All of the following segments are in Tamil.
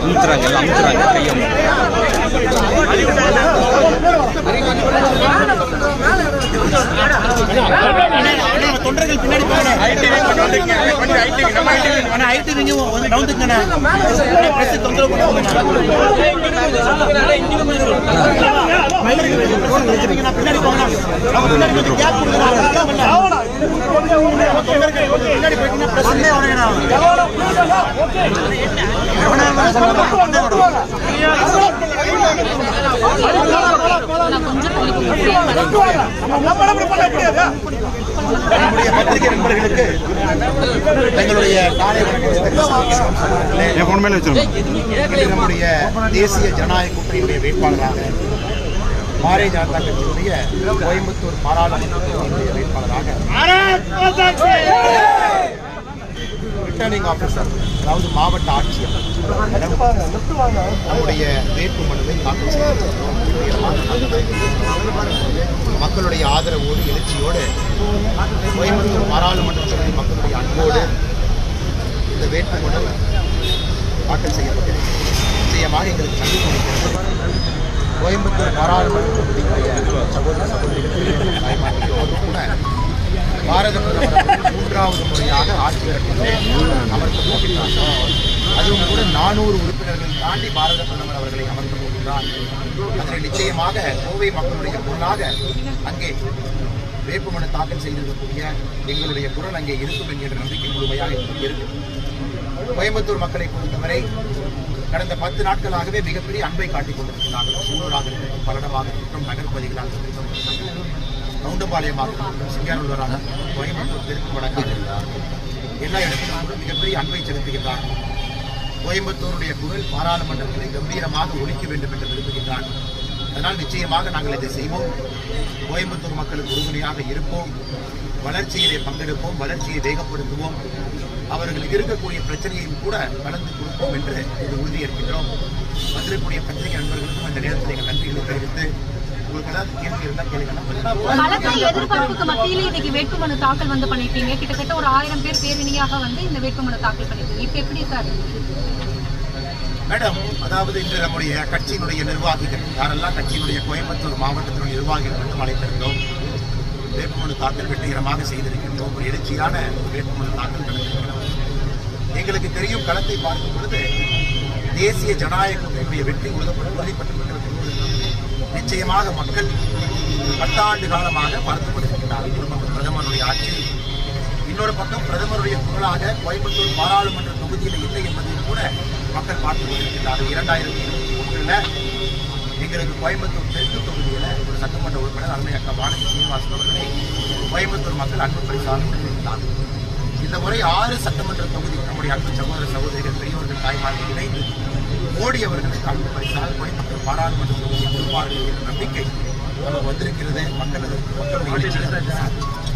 அமுத்துறாங்க எல்லாம் அமுத்துறாங்க கையை தொண்டர்கள் பின்னாடி போகணும் பின்னாடி நம்முடைய பத்திரிகை நண்பர்களுக்கு தங்களுடைய காலை மேலே நம்முடைய தேசிய ஜனநாயக கூட்டணியுடைய வேட்பாளராக பாரதிய ஜனதா கட்சியினுடைய கோயம்புத்தூர் பாராளுமன்ற வேட்பாளராக ரிட்டர்னிங் ஆஃபீஸர் அதாவது மாவட்ட ஆட்சியர் நம்முடைய வேட்பு மனுவை தாக்கல் செய்திருக்கிறோம் மக்களுடைய ஆதரவோடு எழுச்சியோடு கோயம்புத்தூர் பாராளுமன்ற தொகுதி மக்களுடைய அன்போடு இந்த வேட்பு மனு தாக்கல் செய்யப்பட்டிருக்கிறது. நிச்சயமாக எங்களுக்கு நன்றி கொடுக்கிறது கோயம்புத்தூர் பாராளுமன்ற தொகுதிக்குரிய சகோதர சகோதரிகளுக்கு கூட பாரத பிரதமர் மூன்றாவது முறையாக ஆட்சி கட்டிலே அமர்ந்து போகின்றார். அதுவும் கூட நானூறு உறுப்பினர்கள் தாண்டி பாரத பிரதமர் அவர்களை அமர்த்த போகின்றார். அதில் நிச்சயமாக கோவை மக்களுடைய பொருளாக அங்கே வேட்புமனு தாக்கல் செய்திருக்கக்கூடிய எங்களுடைய குரல் அங்கே இருக்கும் என்கின்ற நம்பிக்கை முழுமையாக இருக்கு. கோயம்புத்தூர் மக்களை பொறுத்தவரை கடந்த பத்து நாட்களாகவே மிகப்பெரிய அன்பை காட்டிக் கொண்டிருக்கிறார்கள் சூழலாக இருக்கட்டும் பல்லடமாக இருக்கட்டும் நகர்பகுதிகளாக இருக்கட்டும் கவுண்டபாளையமாக இருக்கட்டும் சிங்காரூராக கோயம்புத்தூர் தெற்கு வடக்காக எல்லா இடத்திலும் மிகப்பெரிய அன்பை செலுத்துகின்றார்கள் கோயம்புத்தூருடைய குரல் பாராளுமன்றத்திலே கம்பீரமாக ஒழிக்க வேண்டும் என்று விரும்புகின்றார்கள் அதனால் நிச்சயமாக நாங்கள் இதை செய்வோம். கோயம்புத்தூர் மக்களுக்கு உறுதுணையாக இருப்போம். வளர்ச்சியிலே பங்கெடுப்போம். வளர்ச்சியை வேகப்படுத்துவோம். அவர்களுக்கு இருக்கக்கூடிய பிரச்சனையையும் கூட கலந்து கொடுப்போம் என்று இது உறுதியேற்கின்றோம் வந்திருக்கக்கூடிய பத்திரிகை நண்பர்களுக்கும் அந்த நேரத்தில் எங்கள் நன்றிகளை தெரிவித்து உங்களுக்கு ஏதாவது கேள்வி இருந்தால் கேளுங்க எதிர்பார்ப்புக்கு இன்னைக்கு வேட்புமனு தாக்கல் வந்து பண்ணிருக்கீங்க கிட்டத்தட்ட ஒரு ஆயிரம் பேர் பேரணியாக வந்து இந்த வேட்புமனு தாக்கல் பண்ணிருக்கீங்க இப்ப எப்படி சார் மேடம் அதாவது இன்று நம்முடைய கட்சியினுடைய நிர்வாகிகள் யாரெல்லாம் கட்சியினுடைய கோயம்புத்தூர் மாவட்டத்தினுடைய நிர்வாகிகள் மட்டும் அழைத்திருந்தோம் வேட்புமனு தாக்கல் வெற்றிகரமாக செய்திருக்கின்றோம் ஒரு எழுச்சியான வேட்புமனு தாக்கல் நடந்திருக்கிறது. எங்களுக்கு தெரியும் களத்தை பார்க்கும் பொழுது தேசிய ஜனநாயகத்தினுடைய வெற்றி உறுதிப்பட்டு உறுதிப்பட்டிருக்கிறது நிச்சயமாக மக்கள் பத்தாண்டு காலமாக பார்த்துக் கொண்டிருக்கிறார்கள் ஒரு பக்கம் பிரதமருடைய ஆட்சி. இன்னொரு பக்கம் பிரதமருடைய குரலாக கோயம்புத்தூர் பாராளுமன்ற தொகுதியில் இல்லை என்பதையும் கூட மக்கள் பார்த்துக் கொண்டிருக்கிறார்கள் இரண்டாயிரத்தி இருபத்தி ஒன்றில் எங்களுக்கு கோயம்புத்தூர் தெற்கு தொகுதியில் ஒரு சட்டமன்ற உறுப்பினர் அருமை அக்கா வானதி சீனிவாசன் அவர்களை கோயம்புத்தூர் மக்கள் அன்பு பரிசாக கொடுத்திருக்கிறார்கள் இந்த முறை ஆறு சட்டமன்ற தொகுதி நம்முடைய அன்பு சகோதர சகோதரிகள் பெரியவர்கள் தாய்மார்கள் இணைந்து மோடி அவர்களுக்கு அன்பு பரிசாக கோயம்புத்தூர் பாராளுமன்ற தொகுதியை கொடுப்பார்கள் என்ற நம்பிக்கை நமக்கு வந்திருக்கிறது. மக்கள் அதற்கு மக்களுடைய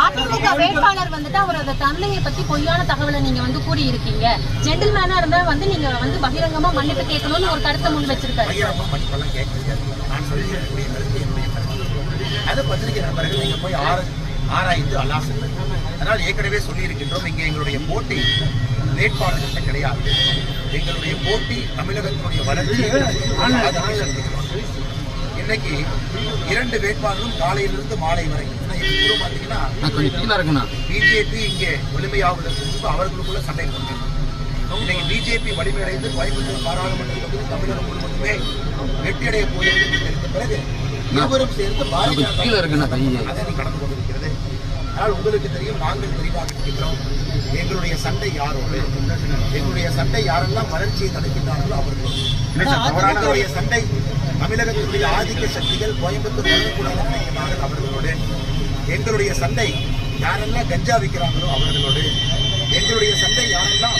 அதிமுக வேட்பாளர் வந்துட்டு அவரோட தந்தையை பத்தி பொய்யான தகவலை நீங்க வந்து கூறி இருக்கீங்க ஜென்டில்மேனா இருந்தா வந்து நீங்க வந்து பகிரங்கமா மன்னிப்பு கேட்கணும்னு ஒரு கருத்தை முன் வச்சிருக்காரு. அது பத்திரிகை நண்பர்கள் நீங்க போய் ஆர ஆராய்ந்து அலாசுங்கள் அதனால் ஏற்கனவே சொல்லியிருக்கின்றோம் இங்கே எங்களுடைய போட்டி வேட்பாளர்கிட்ட கிடையாது. எங்களுடைய போட்டி தமிழகத்தினுடைய வளர்ச்சி இன்னைக்கு இரண்டு வேட்பாளரும் காலையிலிருந்து மாலை வரை. பார்த்தீங்கன்னா பிஜேபி இங்கே வலிமையாவதற்கு முன்பு அவர்களுக்குள்ள சண்டை கொண்டிருக்கிறது இன்னைக்கு பிஜேபி வலிமையடைந்து கோயம்புத்தூர் பாராளுமன்ற தொகுதி தமிழகம் முழுவதுமே வெற்றியடைய போகிறது. பிறகு இருவரும் சேர்ந்து பாரதிய ஜனதா அதனை கடந்து கொண்டிருக்கிறது. ஆனால் உங்களுக்கு தெரியும் நாங்கள் தெளிவாக இருக்கின்றோம் எங்களுடைய சண்டை யாரோடு? எங்களுடைய சண்டை யாரெல்லாம் வளர்ச்சியை தடுக்கின்றார்களோ அவர்களோடு. அவர்களுடைய சண்டை தமிழகத்தினுடைய ஆதிக்க சக்திகள் கோயம்புத்தூர் வரக்கூடாது நினைக்கிறார்கள் அவர்களோடு. எங்களுடைய சண்டை யாரெல்லாம் கஞ்சா விற்கிறாங்களோ அவர்களோடு. எங்களுடைய சண்டை யாரெல்லாம்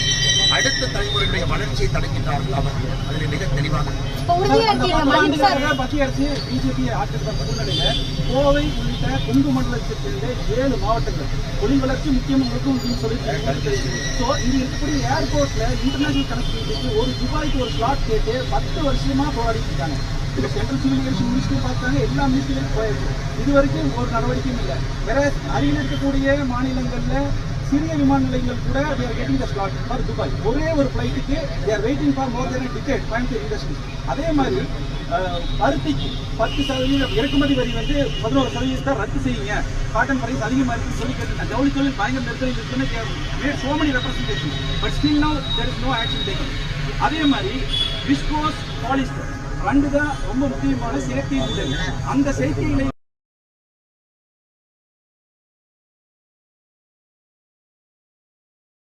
அடுத்த தலைமுறையுடைய வளர்ச்சியை தடுக்கின்றார்களோ அவர்கள். அதில் மிக தெளிவாக மத்திய அரசு பிஜேபி கோவை உள்ளிட்ட கொங்கு மண்டலத்திற்கு ஏழு மாவட்டங்கள் தொழில் வளர்ச்சி முக்கியம் இருக்கும் அப்படின்னு சொல்லிட்டு ஸோ இங்க இருக்கக்கூடிய ஏர்போர்ட்ல இன்டர்நேஷனல் கனெக்டிவிட்டிக்கு ஒரு துபாய்க்கு ஒரு ஸ்லாட் கேட்டு பத்து வருஷமா போராடிட்டு இருக்காங்க. சென்ட்ரல் சிவில் ஏவியேஷன் மினிஸ்ட்ரி பார்த்தாங்க எல்லா மினிஸ்ட்ரியும் போயிருக்கு. இது வரைக்கும் ஒரு நடவடிக்கையும் இல்லை. வேற அருகில் இருக்கக்கூடிய மாநிலங்கள்ல சிறிய விமான நிலையங்கள் கூட they are getting the Dubai ஒரே ஒரு ஃபிளைட்டுக்கு there waiting for more then ticket a Coimbatore industry அதே மாதிரி பருத்திக்கு பத்து சதவீதம் இறக்குமதி வரி வந்து பதினோரு சதவீதத்தை ரத்து செய்யுங்க. காட்டன் பிரைஸ் அதிகமாக இருக்குன்னு சொல்லி கேட்டு ஜவுளி தொழில் பயங்கர நெருக்கடி இருக்குன்னு made so many representation but still no there is no action taken. அதே மாதிரி விஸ்கோஸ் பாலிஸ்டர் ரெண்டு தான் ரொம்ப முக்கியமான செயற்கை உடல் அந்த செயற்கை